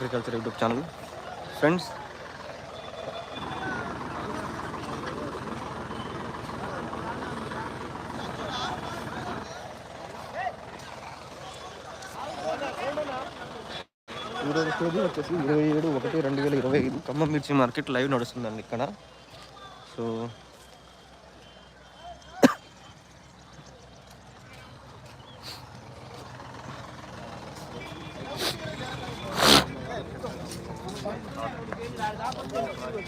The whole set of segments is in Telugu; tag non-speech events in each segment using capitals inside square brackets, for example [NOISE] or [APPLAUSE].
అగ్రికల్చర్ యూట్యూబ్ ఛానల్ ఫ్రెండ్స్ ఈరోజు తేదీ వచ్చేసి ఇరవై ఏడు ఒకటి రెండు వేల ఇరవై ఐదు. ఖమ్మం మిర్చి మార్కెట్ లైవ్ నడుస్తుందండి ఇక్కడ. సో యూట్యూబ్ లైవ్ అది ఆహా.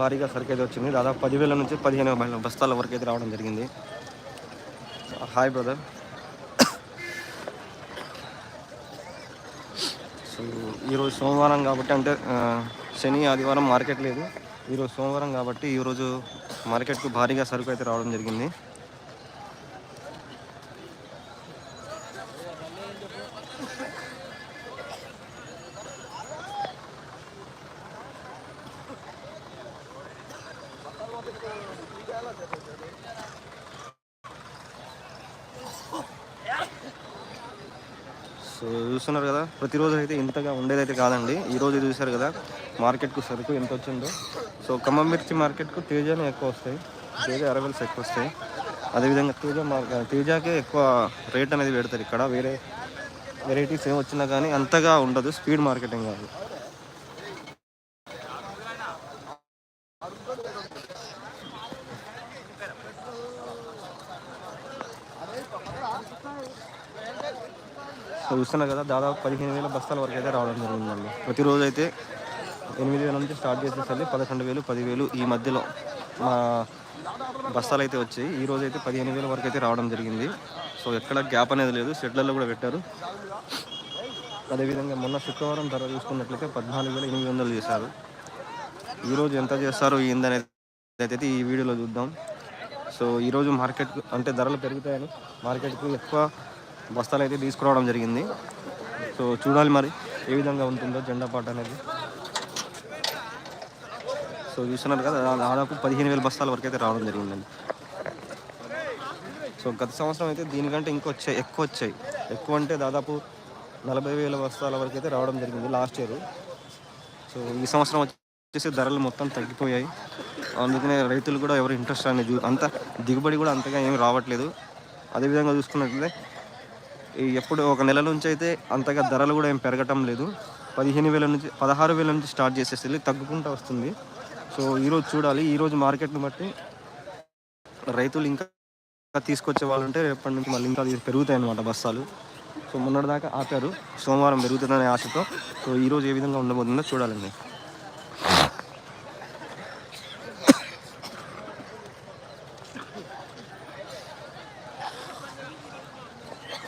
భారీగా సరుకు అయితే వచ్చింది. దాదాపు పదివేల నుంచి పదిహేను వేల బస్తాల వరకు అయితే రావడం జరిగింది. Hi brother. సో ఈరోజు సోమవారం కాబట్టి అంటే శని ఆదివారం మార్కెట్ లేదు. ఈరోజు సోమవారం కాబట్టి ఈరోజు మార్కెట్కు భారీగా సరుకు అయితే రావడం జరిగింది. సో చూస్తున్నారు కదా ప్రతిరోజు అయితే ఇంతగా ఉండేదైతే కాదండి. ఈ రోజు చూశారు కదా మార్కెట్కు సరుకు ఎంత వచ్చిందో. సో ఖమ్మం మిర్చి మార్కెట్కు తేజానే ఎక్కువ వస్తాయి. తేజ అరవల్స్ ఎక్కువ వస్తాయి. అదేవిధంగా తేజ మార్కెట్ తేజాకే ఎక్కువ రేట్ అనేది పెడతారు ఇక్కడ. వేరే వెరైటీస్ ఏం వచ్చినా కానీ అంతగా ఉండదు. స్పీడ్ మార్కెటింగ్ కాదు. సో చూస్తున్నారు కదా దాదాపు పదిహేను వేల బస్తాల వరకు అయితే రావడం జరిగిందండి. ప్రతిరోజు అయితే ఎనిమిది వేల నుంచి స్టార్ట్ చేసేసరికి పదకొండు వేలు పదివేలు ఈ మధ్యలో మా బస్తాలు అయితే వచ్చాయి. ఈ రోజు అయితే పదిహేను వేల వరకు అయితే రావడం జరిగింది. సో ఎక్కడ గ్యాప్ అనేది లేదు షెడ్లలో కూడా పెట్టారు. అదేవిధంగా మొన్న శుక్రవారం ధర చూసుకున్నట్లయితే పద్నాలుగు వేల ఎనిమిది వందలు చేశారు. ఈరోజు ఎంత చేస్తారో ఏందనేది అయితే ఈ వీడియోలో చూద్దాం. సో ఈరోజు మార్కెట్ అంటే ధరలు పెరుగుతాయని మార్కెట్కి ఎక్కువ బస్తాలు అయితే తీసుకురావడం జరిగింది. సో చూడాలి మరి ఏ విధంగా ఉంటుందో జెండా పాట అనేది. సో చూస్తున్నారు కదా దాదాపు పదిహేను వేల బస్తాల వరకు అయితే రావడం జరిగిందండి. సో గత సంవత్సరం అయితే దీనికంటే ఇంకా వచ్చాయి ఎక్కువ వచ్చాయి. ఎక్కువ అంటే దాదాపు నలభై వేల బస్తాల వరకు అయితే రావడం జరిగింది లాస్ట్ ఇయర్. సో ఈ సంవత్సరం వచ్చేసి ధరలు మొత్తం తగ్గిపోయాయి. అందుకనే రైతులు కూడా ఎవరు ఇంట్రెస్ట్ అనేది అంత దిగుబడి కూడా అంతగా ఏమి రావట్లేదు. అదేవిధంగా చూసుకున్నట్లయితే ఎప్పుడు ఒక నెల నుంచి అయితే అంతగా ధరలు కూడా ఏం పెరగటం లేదు. పదిహేను వేల నుంచి పదహారు వేల నుంచి స్టార్ట్ చేసేసి తగ్గుకుంటూ వస్తుంది. సో ఈరోజు చూడాలి. ఈరోజు మార్కెట్ని బట్టి రైతులు ఇంకా తీసుకొచ్చే వాళ్ళు ఉంటే రేపటి నుంచి మళ్ళీ ఇంకా పెరుగుతాయి అన్నమాట బస్తాలు. సో మొన్నటిదాకా ఆపారు. సోమవారం పెరుగుతుందనే ఆశతో. సో ఈరోజు ఏ విధంగా ఉండబోతుందో చూడాలండి.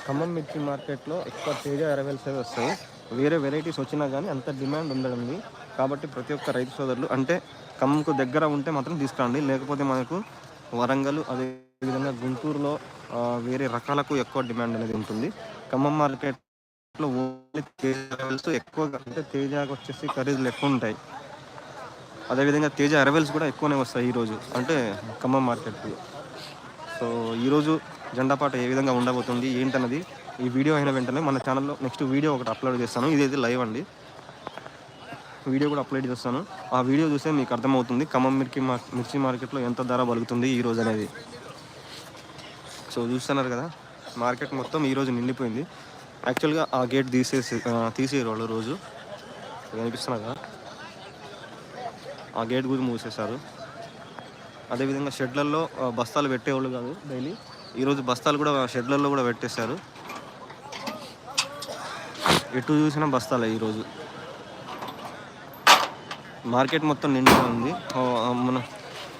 ఖమ్మం మిర్చి మార్కెట్లో ఎక్కువ తేజ అరవెల్స్ అవి వస్తాయి. వేరే వెరైటీస్ వచ్చినా కానీ అంత డిమాండ్ ఉండదండి కాబట్టి ప్రతి ఒక్క రైతు సోదరులు అంటే ఖమ్మంకు దగ్గర ఉంటే మాత్రం తీసుకురండి లేకపోతే మనకు వరంగల్ అదేవిధంగా గుంటూరులో వేరే రకాలకు ఎక్కువ డిమాండ్ అనేది ఉంటుంది. ఖమ్మం మార్కెట్లో ఓన్లీ తేజ అరవెల్స్ ఎక్కువగా అంటే తేజాకు వచ్చేసి ఖరీదులు ఎక్కువ ఉంటాయి. అదేవిధంగా తేజ అరవెల్స్ కూడా ఎక్కువనే వస్తాయి ఈరోజు అంటే ఖమ్మం మార్కెట్లో. సో ఈరోజు జెండాపాట ఏ విధంగా ఉండబోతుంది ఏంటన్నది ఈ వీడియో అయిన వెంటనే మన ఛానల్లో నెక్స్ట్ వీడియో ఒకటి అప్లోడ్ చేస్తాను. ఇదైతే లైవ్ అండి. వీడియో కూడా అప్లోడ్ చేస్తాను. ఆ వీడియో చూస్తే మీకు అర్థమవుతుంది ఖమ్మం మిర్చి మిర్చి మార్కెట్లో ఎంత ధర పలుకుతుంది ఈ రోజు అనేది. సో చూస్తున్నారు కదా మార్కెట్ మొత్తం ఈరోజు నిండిపోయింది. యాక్చువల్గా ఆ గేట్ తీసేసి ఆ, తీసేయరు వాళ్ళు రోజు. కనిపిస్తున్నారు కదా? ఆ గేట్ కూడా మూసేశారు. అదేవిధంగా షెడ్లలో బస్తాలు పెట్టేవాళ్ళు కాదు డైలీ. ఈరోజు బస్తాలు కూడా షెడ్లలో కూడా పెట్టేశారు. ఎటు చూసినా బస్తాలే ఈరోజు మార్కెట్ మొత్తం నిండుగా ఉంది. మన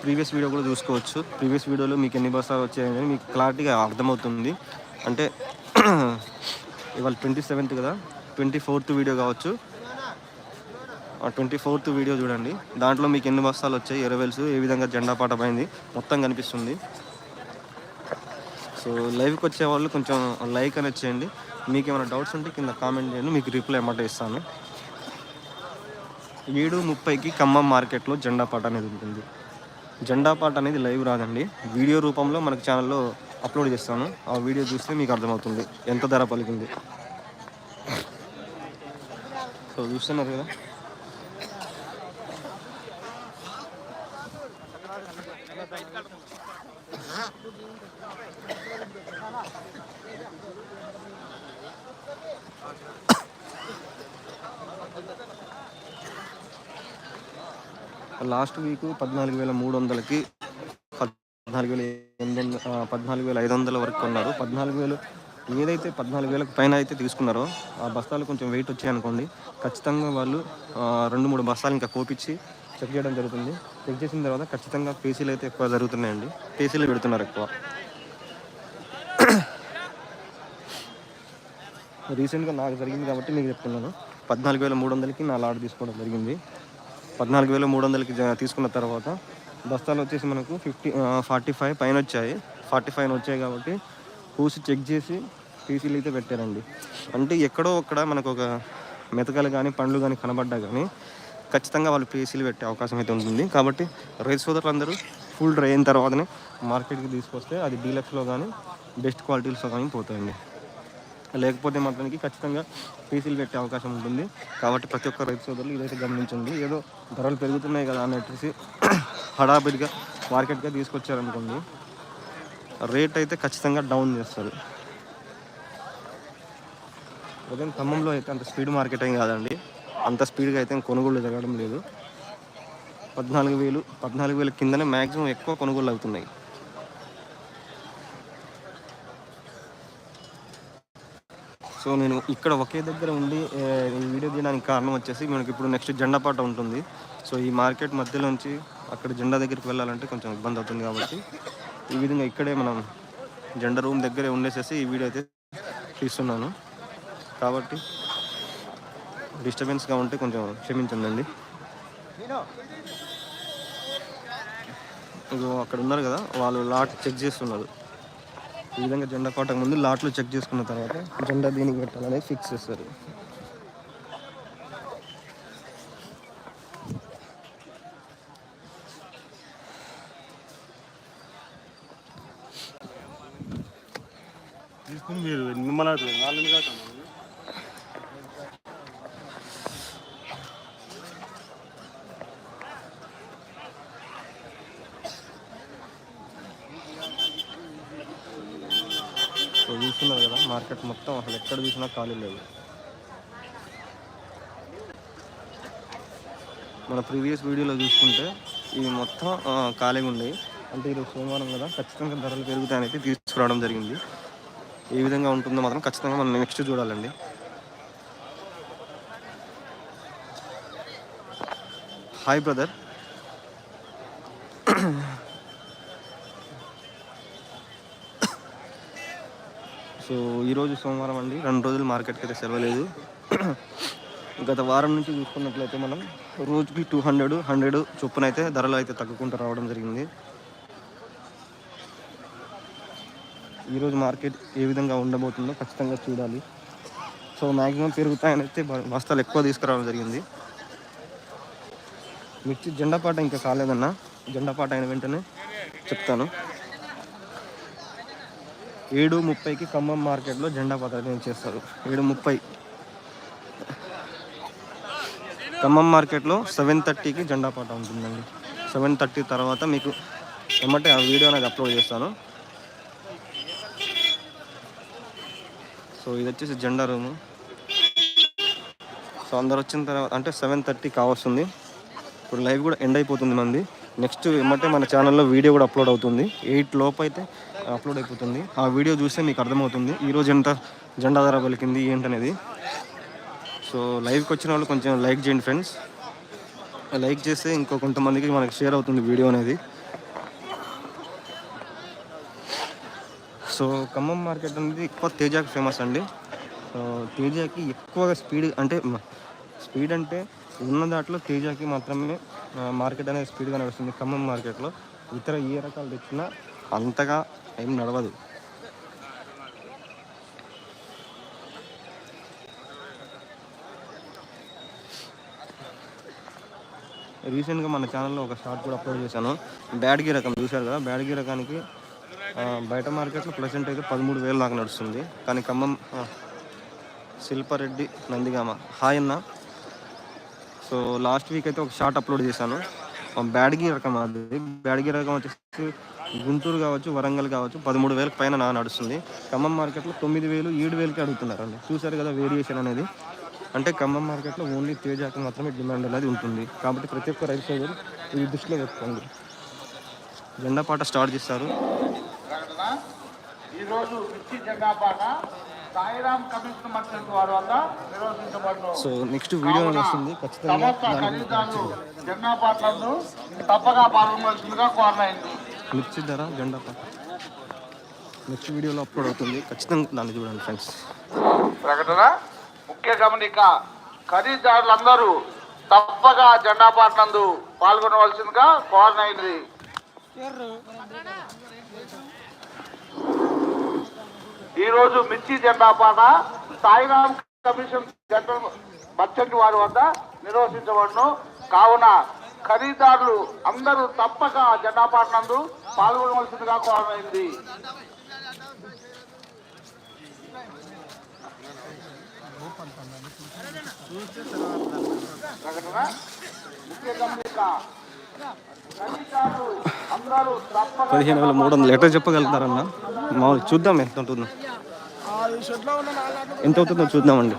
ప్రీవియస్ వీడియో కూడా చూసుకోవచ్చు. ప్రీవియస్ వీడియోలో మీకు ఎన్ని బస్తాలు వచ్చాయని మీకు క్లారిటీగా అర్థమవుతుంది. అంటే [CLEARS THROAT] ఇవాళ ట్వంటీ సెవెంత్ కదా. ట్వంటీ ఫోర్త్ వీడియో కావచ్చు. ట్వంటీ ఫోర్త్ వీడియో చూడండి. దాంట్లో మీకు ఎన్ని బస్తాలు వచ్చాయి ఎరవేల్స్ ఏ విధంగా జెండా పాట పోయింది మొత్తం కనిపిస్తుంది. సో లైవ్కి వచ్చే వాళ్ళు కొంచెం లైక్ అనేది చేయండి. మీకు ఏమైనా డౌట్స్ ఉంటే కింద కామెంట్ చేయండి. మీకు రిప్లై ఏమంటే ఇస్తాను. ఏడు ముప్పైకి ఖమ్మం మార్కెట్లో జెండా పాట అనేది ఉంటుంది. జెండా పాట అనేది లైవ్ రాదండి. వీడియో రూపంలో మనకు ఛానల్లో అప్లోడ్ చేస్తాను. ఆ వీడియో చూస్తే మీకు అర్థమవుతుంది. ఎంత ధర పలికింది. సో చూస్తున్నారు కదా? లాస్ట్ వీక్ పద్నాలుగు వేల మూడు వందలకి పద్నాలుగు వేల ఎనిమిది వందల పద్నాలుగు వేల ఐదు వందల వరకు కొన్నారు. పద్నాలుగు వేలు ఏదైతే పద్నాలుగు వేలకు పైన అయితే తీసుకున్నారో ఆ బస్తాలు కొంచెం వెయిట్ వచ్చాయి అనుకోండి. ఖచ్చితంగా వాళ్ళు రెండు మూడు బస్తాలు ఇంకా కోపించి చెక్ చేయడం జరుగుతుంది. చెక్ చేసిన తర్వాత ఖచ్చితంగా పేసీలు అయితే ఎక్కువ జరుగుతున్నాయండి. పేసీలు పెడుతున్నారు ఎక్కువ. రీసెంట్గా నాకు జరిగింది కాబట్టి మీకు చెప్తున్నాను. పద్నాలుగు వేల మూడు వందలకి నా లాడ్ తీసుకోవడం జరిగింది. పద్నాలుగు వేల మూడు వందలకి తీసుకున్న తర్వాత బస్తాలు వచ్చేసి మనకు ఫిఫ్టీ ఫార్టీ ఫైవ్ పైన వచ్చాయి ఫార్టీ ఫైవ్ వచ్చాయి కాబట్టి పూసి చెక్ చేసి పీసీలు అయితే పెట్టారండి. అంటే ఎక్కడో అక్కడ మనకు ఒక మెతకలు కానీ పండ్లు కానీ కనబడ్డా కానీ ఖచ్చితంగా వాళ్ళు పీసీలు పెట్టే అవకాశం అయితే ఉంటుంది. కాబట్టి రైతు సోదరులందరూ ఫుల్ డ్రై అయిన తర్వాతనే మార్కెట్కి తీసుకొస్తే అది డీలక్స్లో కానీ బెస్ట్ క్వాలిటీస్లో కానీ పోతాయండి. లేకపోతే మాత్రానికి ఖచ్చితంగా పీసీలు పెట్టే అవకాశం ఉంటుంది. కాబట్టి ప్రతి ఒక్క రైతు సోదరులు ఇదైతే గమనించండి. ఏదో ధరలు పెరుగుతున్నాయి కదా అనేసి [CLEARS THROAT] హడాబిడిగా మార్కెట్గా తీసుకొచ్చారనుకోండి రేట్ అయితే ఖచ్చితంగా డౌన్ చేస్తారు. ఉదయం ఖమ్మంలో అయితే అంత స్పీడ్ మార్కెట్ ఏం కాదండి. అంత స్పీడ్గా అయితే కొనుగోలు జరగడం లేదు. పద్నాలుగు వేలు పద్నాలుగు వేల కిందనే మ్యాక్సిమం ఎక్కువ కొనుగోలు అవుతున్నాయి. సో నేను ఇక్కడ ఒకే దగ్గర ఉండి ఈ వీడియో తీయడానికి కారణం వచ్చేసి మనకి ఇప్పుడు నెక్స్ట్ జెండా పాట ఉంటుంది. సో ఈ మార్కెట్ మధ్యలోంచి అక్కడ జెండా దగ్గరికి వెళ్ళాలంటే కొంచెం ఇబ్బంది అవుతుంది కాబట్టి ఈ విధంగా ఇక్కడే మనం జెండా రూమ్ దగ్గరే ఉండేసేసి ఈ వీడియో అయితే తీస్తున్నాను. కాబట్టి డిస్టర్బెన్స్గా ఉంటే కొంచెం క్షమించండి ఇగో అక్కడ ఉన్నారు కదా వాళ్ళు లాట్ చెక్ చేస్తున్నారు. ఈ విధంగా జెండా కోటకు ముందు లాట్లు చెక్ చేసుకున్న తర్వాత జెండా దీనికి పెట్టాలనేది ఫిక్స్ చేస్తారు తీసుకుని మీరు మిమ్మల్ని నాలుగు కాదు సో చూస్తున్నారు కదా మార్కెట్ మొత్తం అసలు ఎక్కడ చూసినా ఖాళీ లేదు. మన ప్రీవియస్ వీడియోలో చూసుకుంటే ఇవి మొత్తం ఖాళీగా ఉన్నాయి అంటే ఈరోజు సోమవారం కదా ఖచ్చితంగా ధరలు పెరుగుతాయని తీసుకురావడం జరిగింది. ఏ విధంగా ఉంటుందో మాత్రం ఖచ్చితంగా మనం నెక్స్ట్ చూడాలండి. హాయ్ బ్రదర్ సో ఈరోజు సోమవారం అండి. రెండు రోజులు మార్కెట్కి అయితే సెలవలేదు గత వారం నుంచి చూసుకున్నట్లయితే మనం రోజుకి టూ హండ్రెడ్ హండ్రెడ్ చొప్పున అయితే ధరలు అయితే తగ్గుకుంటూ రావడం జరిగింది. ఈరోజు మార్కెట్ ఏ విధంగా ఉండబోతుందో ఖచ్చితంగా చూడాలి. సో మ్యాక్సిమం పెరుగుతాయని అయితే బస్తాలు ఎక్కువ తీసుకురావడం జరిగింది. మిర్చి జెండా పాట ఇంకా కాలేదన్నా జెండా పాట అయిన వెంటనే చెప్తాను. ఏడు ముప్పైకి ఖమ్మం మార్కెట్లో జెండా పతాకం చేస్తారు? ఏడు ముప్పై. ఖమ్మం మార్కెట్లో సెవెన్ థర్టీకి జెండా పాట ఉంటుందండి. సెవెన్ థర్టీ తర్వాత మీకు ఏమంటే ఆ వీడియో అనేది అప్లోడ్ చేస్తాను. సో ఇది వచ్చేసి జెండా రూము. సో అందరు వచ్చిన తర్వాత అంటే సెవెన్ థర్టీ కావస్తుంది ఇప్పుడు లైవ్ కూడా ఎండ్ అయిపోతుంది మంది. నెక్స్ట్ ఏమంటే మన ఛానల్లో వీడియో కూడా అప్లోడ్ అవుతుంది. ఎయిట్ లోపు అయితే అప్లోడ్ అయిపోతుంది. ఆ వీడియో చూస్తే మీకు అర్థమవుతుంది. ఈరోజు ఎంత జెండా ధర పలికింది ఏంటనేది. సో లైవ్కి వచ్చిన వాళ్ళు కొంచెం లైక్ చేయండి ఫ్రెండ్స్ లైక్ చేస్తే ఇంకో కొంతమందికి మనకి షేర్ అవుతుంది వీడియో అనేది. సో ఖమ్మం మార్కెట్ అనేది ఎక్కువ తేజాకి ఫేమస్ అండి. సో తేజాకి ఎక్కువగా స్పీడ్ అంటే స్పీడ్ అంటే ఉన్న దాంట్లో తేజాకి మాత్రమే మార్కెట్ అనేది స్పీడ్గా నడుస్తుంది ఖమ్మం మార్కెట్లో. ఇతర ఏ రకాలు తెచ్చినా అంతగా ఏం నడవదు. రీసెంట్గా మన ఛానల్లో ఒక షార్ట్ కూడా అప్లోడ్ చేశాను. బ్యాడ్గి రకం చూశారు కదా? బ్యాడ్గి రకానికి బయట మార్కెట్లో ప్రెసెంట్ అయితే పదమూడు వేలు దాకా నడుస్తుంది. కానీ ఖమ్మం శిల్పారెడ్డి నందిగామ. హాయ్ అన్న. సో లాస్ట్ వీక్ అయితే ఒక షార్ట్ అప్లోడ్ చేశాను. బ్యాడ్గి రకం అది. బ్యాడ్గి రకం వచ్చేసి గుంటూరు కావచ్చు వరంగల్ కావచ్చు పదమూడు వేలకు పైన నా నడుస్తుంది. ఖమ్మం మార్కెట్లో తొమ్మిది వేలు ఏడు వేలకి అడుగుతున్నారండి. చూశారు కదా వేరియేషన్ అనేది. అంటే ఖమ్మం మార్కెట్లో ఓన్లీ తేజాకు మాత్రమే డిమాండ్ అనేది ఉంటుంది. కాబట్టి ప్రతి ఒక్క రైతు సోదరు ఇది దృష్టిలో పెట్టుకోండి. జెండా పాట స్టార్ట్ చేస్తారు. ఈరోజు మిర్చి జెండా పాట. సో నెక్స్ట్ వీడియో వస్తుంది ఖచ్చితంగా జెండా పాటలను తప్పగా పాల్గొనవలసిందిగా మిర్చి ధర జెండా పాట. నెక్స్ట్ వీడియోలో అప్లోడ్ అవుతుంది. ఖచ్చితంగా దాన్ని చూడండి ఫ్రెండ్స్. ప్రకటన ముఖ్య గమనిక ఖరీదారులందరూ తప్పగా జెండా పాటనందు పాల్గొనవలసిందిగా కోరనైనది ఈరోజు మిర్చి జెండా పాట సాయిరామ్ కమిషన్ జనరల్ మర్చెంట్ వారి వద్ద నిర్వహించబడును. కావున ఖరీదారులు అందరూ తప్పక జెండా పాట నందు పాల్గొనవలసిందిగా కోరమైంది. పదిహేను వేల మూడు వందలు. ఎట్లా చెప్పగలుగుతారన్నా? మామూలు చూద్దాం ఎంత ఉంటుందో. ఎంత అవుతుందో చూద్దామండి.